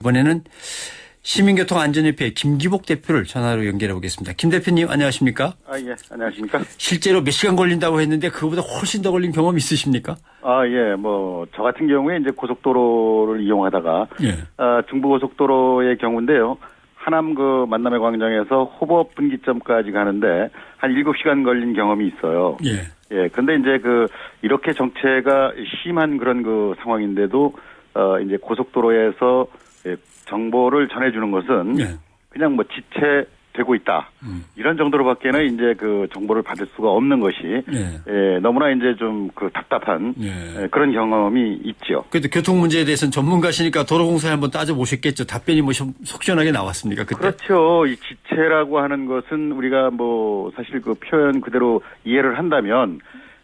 이번에는 시민교통안전협회 김기복 대표를 전화로 연결해 보겠습니다. 김 대표님 안녕하십니까? 아, 예. 안녕하십니까? 실제로 몇 시간 걸린다고 했는데 그거보다 훨씬 더 걸린 경험 있으십니까? 아, 예. 뭐, 저 같은 경우에 이제 고속도로를 이용하다가, 예. 아, 중부고속도로의 경우인데요. 하남 그 만남의 광장에서 호법 분기점까지 가는데 한 7시간 걸린 경험이 있어요. 예. 예. 근데 이제 그, 이렇게 정체가 심한 그런 그 상황인데도, 어, 이제 고속도로에서 예, 정보를 전해주는 것은 예. 그냥 뭐 지체 되고 있다. 음. 이런 정도로밖에는 이제 그 정보를 받을 수가 없는 것이 예. 예, 너무나 이제 좀 그 답답한 예. 예, 그런 경험이 있죠. 그래도 교통 문제에 대해서는 전문가시니까 도로공사에 한번 따져보셨겠죠. 답변이 뭐 속- 속시원하게 나왔습니까? 그때? 그렇죠. 이 지체라고 하는 것은 우리가 뭐 사실 그 표현 그대로 이해를 한다면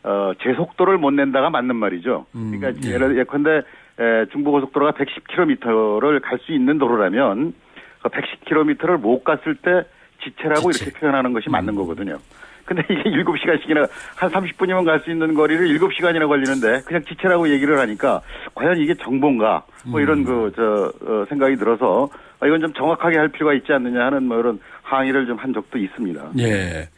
어, 제 속도를 못 낸다가 맞는 말이죠. 음, 그러니까 예. 예를 예컨대 에, 중부고속도로가 110km를 갈 수 있는 도로라면 그 110km를 못 갔을 때 지체라고 지체. 이렇게 표현하는 것이 맞는 거거든요. 근데 이게 7시간씩이나 한 30분이면 갈 수 있는 거리를 7시간이나 걸리는데 그냥 지체라고 얘기를 하니까 과연 이게 정보인가 뭐 이런 그저 생각이 들어서 아, 이건 좀 정확하게 할 필요가 있지 않느냐 하는 뭐 이런 항의를 좀 한 적도 있습니다. 예.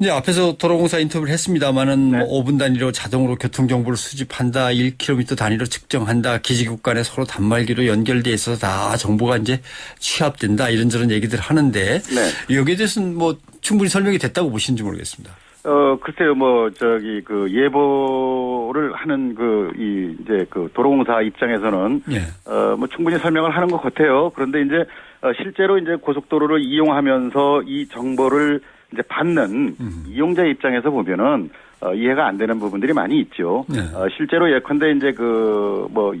이제 앞에서 도로공사 인터뷰를 했습니다마는 네. 뭐 5분 단위로 자동으로 교통 정보를 수집한다, 1km 단위로 측정한다, 기지국 간에 서로 단말기로 연결돼 있어서 다 정보가 이제 취합된다 이런저런 얘기들 하는데 네. 여기에 대해서는 뭐 충분히 설명이 됐다고 보시는지 모르겠습니다. 어, 글쎄요, 뭐, 저기, 그, 예보를 하는 그, 이, 이제 그, 도로공사 입장에서는, 예. 어, 뭐, 충분히 설명을 하는 것 같아요. 그런데 이제, 어, 실제로 이제 고속도로를 이용하면서 이 정보를 이제 받는 이용자 입장에서 보면은, 어, 이해가 안 되는 부분들이 많이 있죠. 네. 어, 실제로 예컨대 이제 그, 뭐,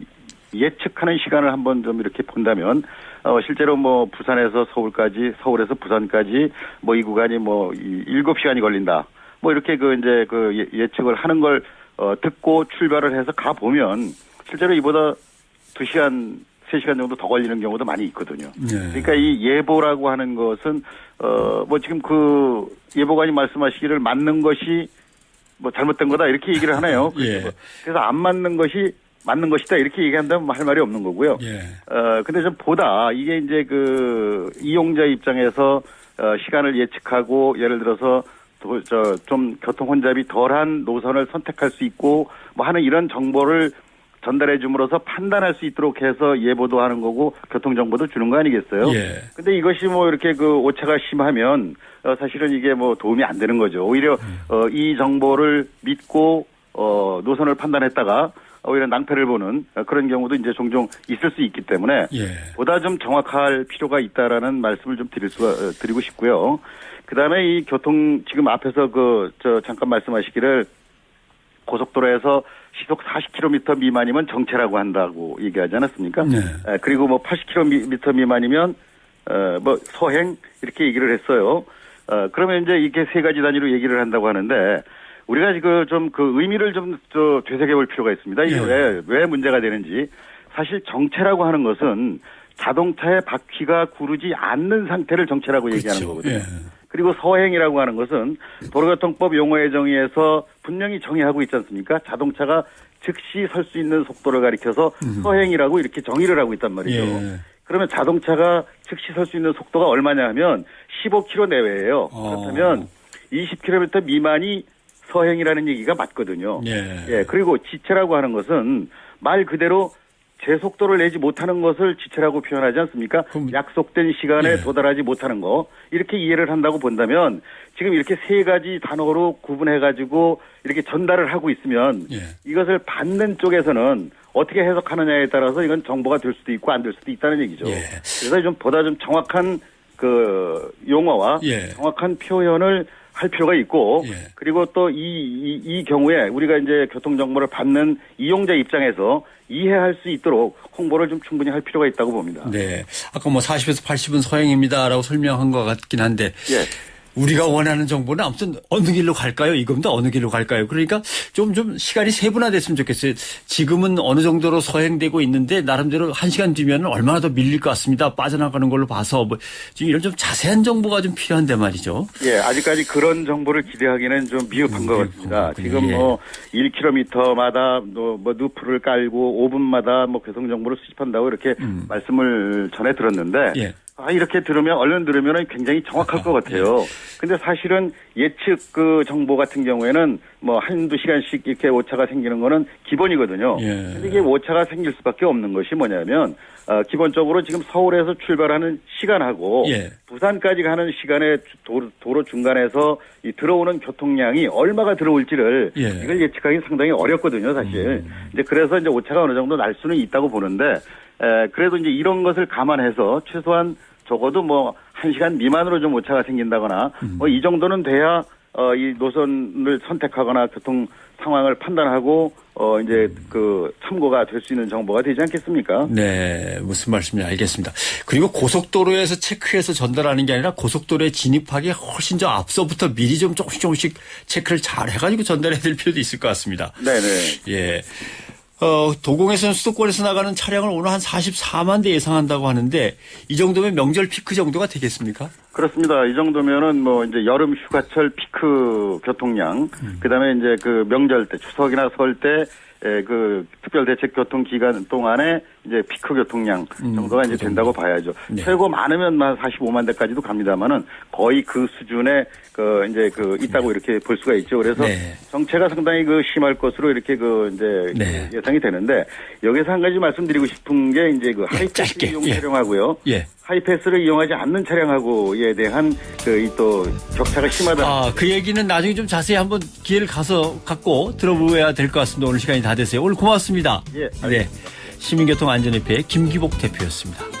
예측하는 시간을 한번 좀 이렇게 본다면, 어, 실제로 뭐, 부산에서 서울까지, 서울에서 부산까지, 뭐, 이 구간이 뭐, 이 7시간이 걸린다. 뭐, 이렇게 그, 이제 그 예- 예측을 하는 걸, 어, 듣고 출발을 해서 가 보면, 실제로 이보다 2시간, 3시간 정도 더 걸리는 경우도 많이 있거든요. 네. 그러니까 이 예보라고 하는 것은, 어, 뭐, 지금 그, 예보관이 말씀하시기를 맞는 것이 뭐 잘못된 거다 이렇게 얘기를 하네요. 예. 그래서 안 맞는 것이 맞는 것이다 이렇게 얘기한다면 할 말이 없는 거고요. 예. 어 근데 좀 보다 이게 이제 그 이용자 입장에서 어, 시간을 예측하고 예를 들어서 저좀 교통 혼잡이 덜한 노선을 선택할 수 있고 뭐 하는 이런 정보를 전달해 줌으로써 판단할 수 있도록 해서 예보도 하는 거고 교통 정보도 주는 거 아니겠어요? 예. 근데 이것이 뭐 이렇게 그 오차가 심하면 어 사실은 이게 뭐 도움이 안 되는 거죠. 오히려 어 이 정보를 믿고 어 노선을 판단했다가 오히려 낭패를 보는 어, 그런 경우도 이제 종종 있을 수 있기 때문에 예. 보다 좀 정확할 필요가 있다라는 말씀을 좀 드릴 수가 어, 드리고 싶고요. 그다음에 이 교통 지금 앞에서 그 저 잠깐 말씀하시기를 고속도로에서 시속 40km 미만이면 정체라고 한다고 얘기하지 않았습니까? 네. 에, 그리고 뭐 80km 미만이면 어, 뭐 서행 이렇게 얘기를 했어요. 어, 그러면 이제 이렇게 세 가지 단위로 얘기를 한다고 하는데 우리가 지금 좀 그 의미를 좀 저 되새겨 볼 필요가 있습니다. 이게 예. 왜, 왜 문제가 되는지 사실 정체라고 하는 것은 자동차의 바퀴가 구르지 않는 상태를 정체라고 얘기하는 그렇죠. 거거든요. 예. 그리고 서행이라고 하는 것은 도로교통법 용어의 정의에서 분명히 정의하고 있지 않습니까? 자동차가 즉시 설 수 있는 속도를 가리켜서 서행이라고 이렇게 정의를 하고 있단 말이죠. 예. 그러면 자동차가 즉시 설 수 있는 속도가 얼마냐 하면 15km 내외예요. 어. 그렇다면 20km 미만이 서행이라는 얘기가 맞거든요. 예. 예, 그리고 지체라고 하는 것은 말 그대로 제 속도를 내지 못하는 것을 지체라고 표현하지 않습니까? 그럼- 약속된 시간에 예. 도달하지 못하는 거 이렇게 이해를 한다고 본다면 지금 이렇게 세 가지 단어로 구분해 가지고 이렇게 전달을 하고 있으면 예. 이것을 받는 쪽에서는 어떻게 해석하느냐에 따라서 이건 정보가 될 수도 있고 안 될 수도 있다는 얘기죠. 예. 그래서 좀 보다 좀 정확한 그 용어와 예. 정확한 표현을 할 필요가 있고 예. 그리고 또이 이, 이 경우에 우리가 이제 교통 정보를 받는 이용자 입장에서 이해할 수 있도록 홍보를 좀 충분히 할 필요가 있다고 봅니다. 네. 아까 뭐 40에서 80은 서행입니다라고 설명한 것 같긴 한데 예. 우리가 원하는 정보는 아무튼 어느 길로 갈까요? 이겁니다. 어느 길로 갈까요? 그러니까 좀, 좀 시간이 세분화됐으면 좋겠어요. 지금은 어느 정도로 서행되고 있는데 나름대로 한 시간 뒤면 얼마나 더 밀릴 것 같습니다. 빠져나가는 걸로 봐서 뭐 지금 이런 좀 자세한 정보가 좀 필요한데 말이죠. 예, 아직까지 그런 정보를 기대하기는 좀 미흡한 것 같습니다. 그렇군요. 지금 예. 뭐 1km마다 뭐, 뭐 누프를 깔고 5분마다 뭐 교통 정보를 수집한다고 이렇게 말씀을 전해 들었는데 음. 예. 아, 이렇게 들으면, 얼른 들으면 굉장히 정확할 것 같아요. 근데 사실은 예측 그 정보 같은 경우에는 뭐 한두 시간씩 이렇게 오차가 생기는 거는 기본이거든요. 예. 근데 이게 오차가 생길 수밖에 없는 것이 뭐냐면, 어, 기본적으로 지금 서울에서 출발하는 시간하고 예. 부산까지 가는 시간에 도로, 도로 중간에서 이 들어오는 교통량이 얼마가 들어올지를 예. 음. 이걸 예측하기 상당히 어렵거든요, 사실. 이제 그래서 이제 오차가 어느 정도 날 수는 있다고 보는데, 에, 그래도 이제 이런 것을 감안해서 최소한 적어도 뭐한 시간 미만으로 좀 오차가 생긴다거나 음. 뭐이 정도는 돼야 어, 이 노선을 선택하거나 교통 상황을 판단하고 어, 이제 그 참고가 될 수 있는 정보가 되지 않겠습니까? 네, 무슨 말씀인지 알겠습니다. 그리고 고속도로에서 체크해서 전달하는 게 아니라 고속도로에 진입하기 훨씬 더 앞서부터 미리 좀 조금씩 조금씩 체크를 잘 해가지고 전달해야 될 필요도 있을 것 같습니다. 네 네. 예. 어, 도공에서는 수도권에서 나가는 차량을 오늘 한 44만 대 예상한다고 하는데 이 정도면 명절 피크 정도가 되겠습니까? 그렇습니다. 이 정도면은 뭐 이제 여름 휴가철 피크 교통량, 그다음에 이제 그 명절 때 추석이나 설 때 그 특별 대책 교통 기간 동안에 이제 피크 교통량 정도가 이제 된다고 봐야죠. 네. 최고 많으면 한 45만 대까지도 갑니다만은 거의 그 수준에 그 이제 그 있다고 이렇게 볼 수가 있죠. 그래서 네. 정체가 상당히 그 심할 것으로 이렇게 그 이제 네. 그 예상이 되는데 여기서 한 가지 말씀드리고 싶은 게 이제 그 하이패스 짧게, 이용 예. 차량하고요. 예. 하이패스를 이용하지 않는 차량하고에 대한 그 또 격차가 심하다. 아, 그 얘기는 나중에 좀 자세히 한번 기회를 가서 갖고 들어보아야 될 것 같습니다. 오늘 시간이 다 됐어요. 오늘 고맙습니다. 예, 네. 시민교통 안전협회 김기복 대표였습니다.